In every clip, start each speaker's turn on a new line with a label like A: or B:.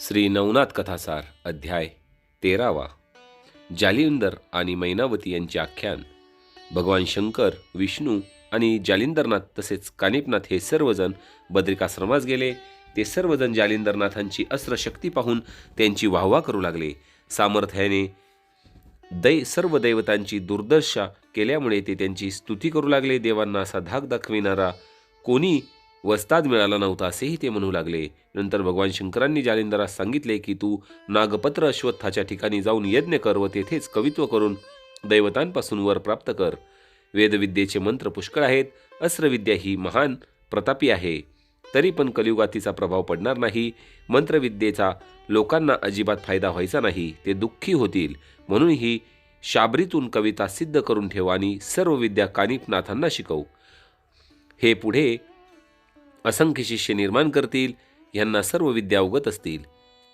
A: श्री नवनाथ कथासार अध्याय तेरावा. जालिंदर आणि मैनावती यांचे आख्यान. भगवान शंकर विष्णू आणि जालिंदरनाथ तसेच कानिपनाथ हे सर्वजण बद्रिकाश्रमास गेले. ते सर्वजण जालिंदरनाथांची अस्त्रशक्ती पाहून त्यांची वाहवा करू लागले. सामर्थ्याने दै सर्व दैवतांची दुर्दशा केल्यामुळे ते त्यांची स्तुती करू लागले. देवांना असा धाक दाखविणारा कोणी वस्ताद मिळाला नव्हता असेही ते म्हणू लागले. नंतर भगवान शंकरांनी जालिंदरास सांगितले की तू नागपत्र अश्वत्थाच्या ठिकाणी जाऊन यज्ञ कर व तेथेच कवित्व करून दैवतांपासून वर प्राप्त कर. वेदविद्येचे मंत्र पुष्कळ आहेत अस्त्रविद्या ही महान प्रतापी आहे. तरी पण कलियुगात तिचा प्रभाव पडणार नाही मंत्रविद्येचा लोकांना अजिबात फायदा व्हायचा नाही ते दुःखी होतील. म्हणून ही शाबरीतून कविता सिद्ध करून ठेव आणि सर्व विद्या कानिपनाथांना शिकव. हे पुढे असंख्य शिष्य निर्माण करतील यांना सर्व विद्या अवगत असतील.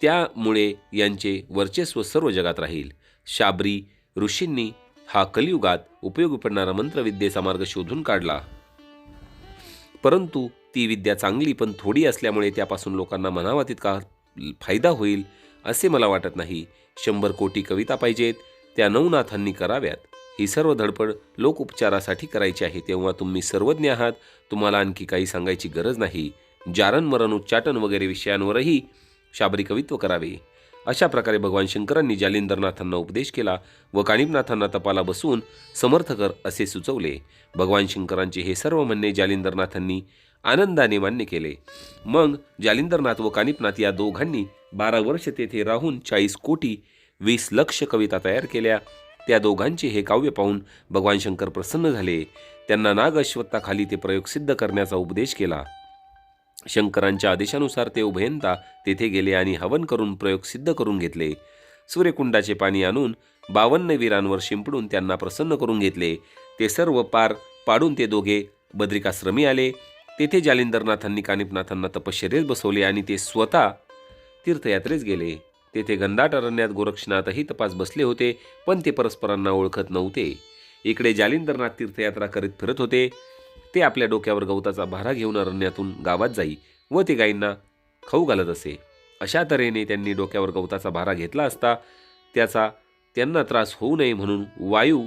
A: त्यामुळे यांचे वर्चस्व सर्व जगात राहील. शाबरी ऋषींनी हा कलियुगात उपयोगी पडणारा मंत्रविद्येचा मार्ग शोधून काढला. परंतु ती विद्या चांगली पण थोडी असल्यामुळे त्यापासून लोकांना म्हणावा तितका फायदा होईल असे मला वाटत नाही. शंभर कोटी कविता पाहिजेत त्या नवनाथांनी कराव्यात. ही सर्व धडपड लोकउपचारासाठी करायची आहे. तेव्हा तुम्ही सर्वज्ञ आहात. तुम्हाला आणखी काही सांगायची गरज नाही. जारण मरण उच्चाटन वगैरे विषयांवरही शाबरी कवित्व करावे. अशा प्रकारे भगवान शंकरांनी जालिंदरनाथांना उपदेश केला व कानिपनाथांना तपाला बसवून समर्थ कर असे सुचवले. भगवान शंकरांचे हे सर्व म्हणणे जालिंदरनाथांनी आनंदाने मान्य केले. मग जालिंदरनाथ व कानिपनाथ या दोघांनी बारा वर्ष तेथे राहून चाळीस कोटी वीस लक्ष कविता तयार केल्या. त्या दोघांचे हे काव्य पाहून भगवान शंकर प्रसन्न झाले. त्यांना नाग अश्वत्थाखाली ते प्रयोग सिद्ध करण्याचा उपदेश केला. शंकरांच्या आदेशानुसार ते उभयंता तेथे गेले आणि हवन करून प्रयोग सिद्ध करून घेतले. सूर्यकुंडाचे पाणी आणून बावन्न वीरांवर शिंपडून त्यांना प्रसन्न करून घेतले. ते सर्व पार पाडून ते दोघे बद्रिकाश्रमी आले. तेथे जालिंदरनाथांनी कानिपनाथांना तपश्चर्येत बसवले आणि ते स्वतः तीर्थयात्रेस गेले. तेथे गंधाट अरण्यात गोरक्षनाथही तपास बसले होते पण ते परस्परांना ओळखत नव्हते. इकडे जालिंदरनाथ तीर्थयात्रा करीत फिरत होते. ते आपल्या डोक्यावर गवताचा भारा घेऊन अरण्यातून गावात जाई व ते गायींना खाऊ घालत असे. अशा तऱ्हेने त्यांनी डोक्यावर गवताचा भारा घेतला असता त्याचा त्यांना त्रास होऊ नये म्हणून वायू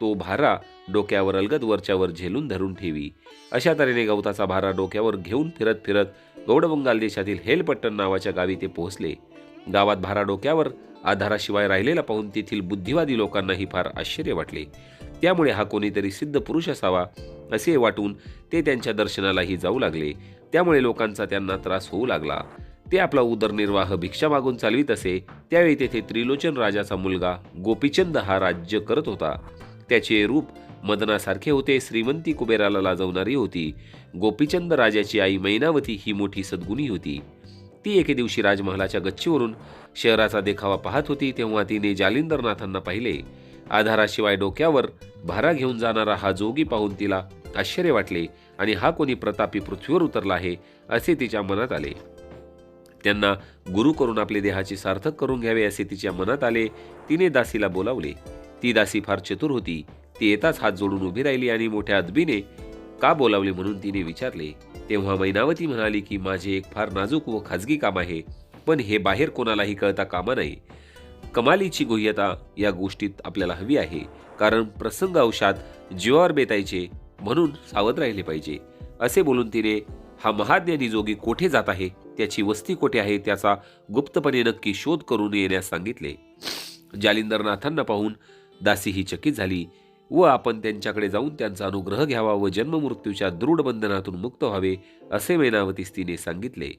A: तो भारा डोक्यावर अलगद वरच्यावर झेलून धरून ठेवी. अशा तऱ्हेने गवताचा भारा डोक्यावर घेऊन फिरत फिरत गौडबंगाल देशातील हेलपट्टण नावाच्या गावी ते पोहोचले. गावात भारा डोक्यावर आधाराशिवाय राहिलेला पाहून तेथील बुद्धिवादी लोकांनाही फार आश्चर्य वाटले. त्यामुळे हा कोणीतरी सिद्ध पुरुष असावा असे वाटून ते त्यांच्या दर्शनालाही जाऊ लागले. त्यामुळे लोकांचा त्यांना त्रास होऊ लागला. ते आपला उदरनिर्वाह भिक्षा मागून चालवित असे त्यावेळी तेथे त्रिलोचन राजाचा मुलगा गोपीचंद हा राज्य करत होता. त्याचे रूप मदनासारखे होते श्रीमंती कुबेराला लाजवणारी होती. गोपीचंद राजाची आई मैनावती ही मोठी सद्गुणी होती. ती एके दिवशी राजमहालाच्या गच्चीवरून शहराचा देखावा पाहत होती तेव्हा तिने जालिंदरनाथांना पाहिले. आधाराशिवाय डोक्यावर भारा घेऊन जाणारा हा जोगी पाहून तिला आश्चर्य वाटले आणि हा कोणी प्रतापी पृथ्वीवर उतरला आहे असे तिच्या मनात आले. त्यांना गुरु करून आपले देहाचे सार्थक करून घ्यावे असे तिच्या मनात आले. तिने दासीला बोलावले. ती दासी फार चतुर होती. ती येताच हात जोडून उभी राहिली आणि मोठ्या अदबीने का बोलावले म्हणून तिने विचारले तेव्हा मैनावती म्हणाली की माझे एक फार नाजूक व खाजगी काम आहे पण हे बाहेर कोणालाही कळता कामा नये. कमालीची गुह्यता या गोष्टीत आपल्याला हवी आहे कारण प्रसंग औषात जीवावर बेतायचे म्हणून सावध राहिले पाहिजे. असे बोलून तिने हा महाज्ञानी जोगी कोठे जात आहे? त्याची वस्ती कोठे आहे? त्याचा गुप्तपणे नक्की शोध करून येण्यास सांगितले. जालिंदरनाथांना पाहून दासी ही चकित झाली. व आपण त्यांच्याकडे जाऊन त्यांचा अनुग्रह घ्यावा व जन्ममृत्यूच्या दृढ बंधनातून मुक्त व्हावे असे मैनावतीस तिने सांगितले.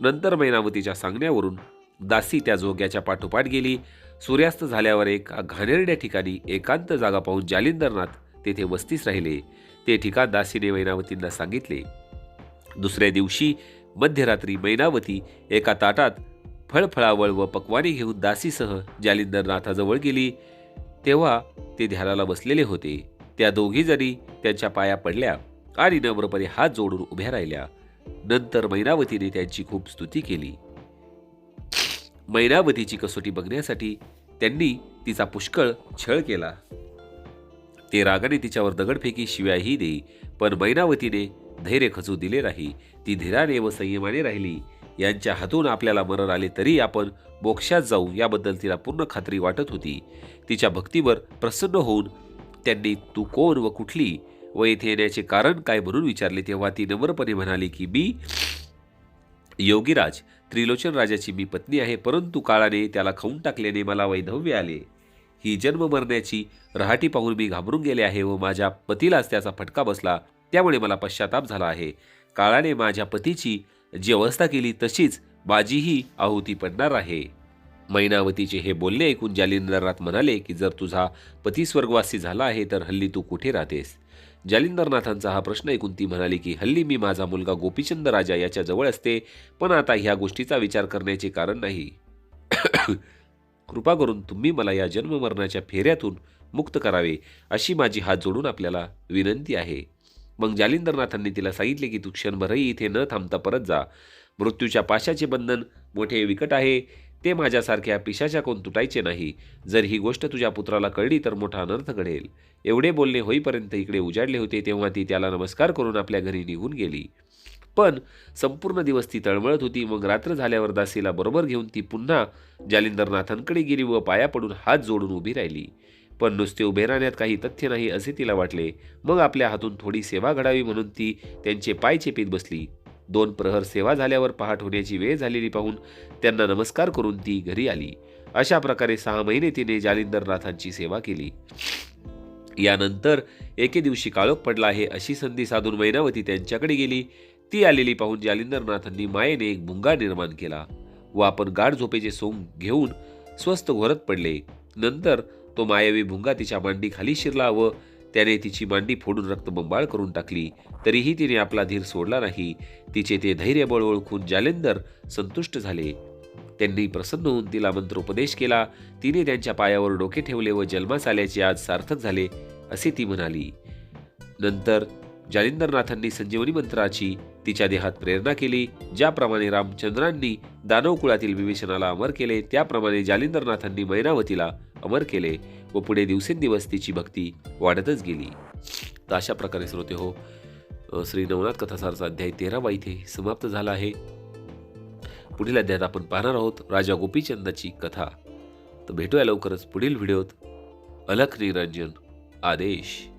A: नंतर मैनावतीच्या सांगण्यावरून दासी त्या जोग्याच्या पाठोपाठ गेली. सूर्यास्त झाल्यावर एक घाणेरड्या ठिकाणी एकांत जागा पाहून जालिंदरनाथ तेथे वस्तीस राहिले. ते ठिकाण दासीने मैनावतींना सांगितले. दुसऱ्या दिवशी मध्यरात्री मैनावती एका ताटात फळफळावळ व पक्वाने घेऊन दासीसह जालिंदरनाथाजवळ गेली. तेव्हा ते ध्यानाला बसलेले होते. त्या दोघी जरी त्यांच्या पाया पडल्या आणि नम्रपणे हात जोडून उभ्या राहिल्या. नंतर मैनावतीने त्यांची खूप स्तुती केली. मैनावतीची कसोटी बघण्यासाठी त्यांनी तिचा पुष्कळ छळ केला. ते रागाने तिच्यावर दगडफेकी शिव्याही देई पण मैनावतीने धैर्य खचू दिले नाही. ती धीराने व संयमाने राहिली. यांच्या हातून आपल्याला मरण आले तरी आपण मोक्षात जाऊ याबद्दल तिला पूर्ण खात्री वाटत होती. तिच्या भक्तीवर प्रसन्न होऊन त्यांनी तू कोण व कुठली व येथे येण्याचे कारण काय म्हणून विचारले. तेव्हा ती नम्रपणे म्हणाली की मी योगीराज त्रिलोचन राजाची मी पत्नी आहे परंतु काळाने त्याला खाऊन टाकल्याने मला वैधव्य आले. ही जन्म मरण्याची रहाटी पाहून मी घाबरून गेले आहे व माझ्या पतीलाच त्याचा फटका बसला. त्यामुळे मला पश्चाताप झाला आहे. काळाने माझ्या पतीची जी अवस्था केली तशीच माझीही आहुती पडणार आहे. मैनावतीचे हे बोलणे ऐकून जालिंदरनाथ म्हणाले की जर तुझा पती स्वर्गवासी झाला आहे तर हल्ली तू कुठे राहतेस? जालिंदरनाथांचा हा प्रश्न ऐकून ती म्हणाली की हल्ली मी माझा मुलगा गोपीचंद राजा याच्या जवळ असते पण आता ह्या गोष्टीचा विचार करण्याचे कारण नाही. कृपा करून तुम्ही मला या जन्ममरणाच्या फेऱ्यातून मुक्त करावे अशी माझी हात जोडून आपल्याला विनंती आहे. मग जालिंदरनाथांनी तिला सांगितले की तू क्षणभरही इथे न थांबता परत जा. मृत्यूच्या पाशाचे बंधन मोठे विकट आहे. ते माझ्यासारख्या पिशाच्या कोण तुटायचे नाही. जर ही गोष्ट तुझ्या पुत्राला कळली तर मोठा अनर्थ घडेल. एवढे बोलणे होईपर्यंत इकडे उजाडले होते तेव्हा ती त्याला नमस्कार करून आपल्या घरी निघून गेली. पण संपूर्ण दिवस ती तळमळत होती. मग रात्र झाल्यावर दासीला बरोबर घेऊन ती पुन्हा जालिंदरनाथांकडे गेली व पाया पडून हात जोडून उभी राहिली. पण नुसते उभे राहण्यात काही तथ्य नाही असे तिला वाटले. मग आपल्या हातून थोडी सेवा घडावी म्हणून ती त्यांचे पाय चेपीत बसली. दोन प्रहर सेवा झाल्यावर पहाट होण्याची वेळ झालेली पाहून त्यांना नमस्कार करून ती घरी आली. अशा प्रकारे सहा महिने तिने जालिंदरनाथांची सेवा केली. यानंतर एके दिवशी काळोख पडला आहे अशी संधी साधून मैनावती त्यांच्याकडे गेली. ती आलेली पाहून जालिंदरनाथांनी मायेने एक भुंगा निर्माण केला. व आपण गाढ झोपेचे सोंग घेऊन स्वस्थ घोरत पडले. नंतर तो मायावी भुंगा तिच्या मांडीखाली शिरला व त्याने तिची मांडी फोडून रक्तबंबाळ करून टाकली. तरीही तिने आपला धीर सोडला नाही. तिचे ते धैर्यबळ ओळखून जालिंदर संतुष्ट झाले. त्यांनी प्रसन्न होऊन तिला मंत्रोपदेश केला. तिने त्यांच्या पायावर डोके ठेवले व जन्मास आल्याचे आज सार्थक झाले असे ती म्हणाली. नंतर जालिंदरनाथांनी संजीवनी मंत्राची तिच्या देहात प्रेरणा केली. ज्याप्रमाणे रामचंद्रांनी दानव कुळातील विभीषणाला अमर केले त्याप्रमाणे जालिंदरनाथांनी मैनावतीला अमर केले व पुढे दिवसेंदिवस तिची भक्ती वाढतच गेली. तर अशा प्रकारे श्रोते हो श्री नवनाथ कथासारचा अध्याय तेरावा इथे समाप्त झाला आहे. पुढील अध्यायात आपण पाहणार आहोत राजा गोपीचंदाची कथा. तर भेटूया लवकरच पुढील व्हिडिओत. अलख निरंजन आदेश.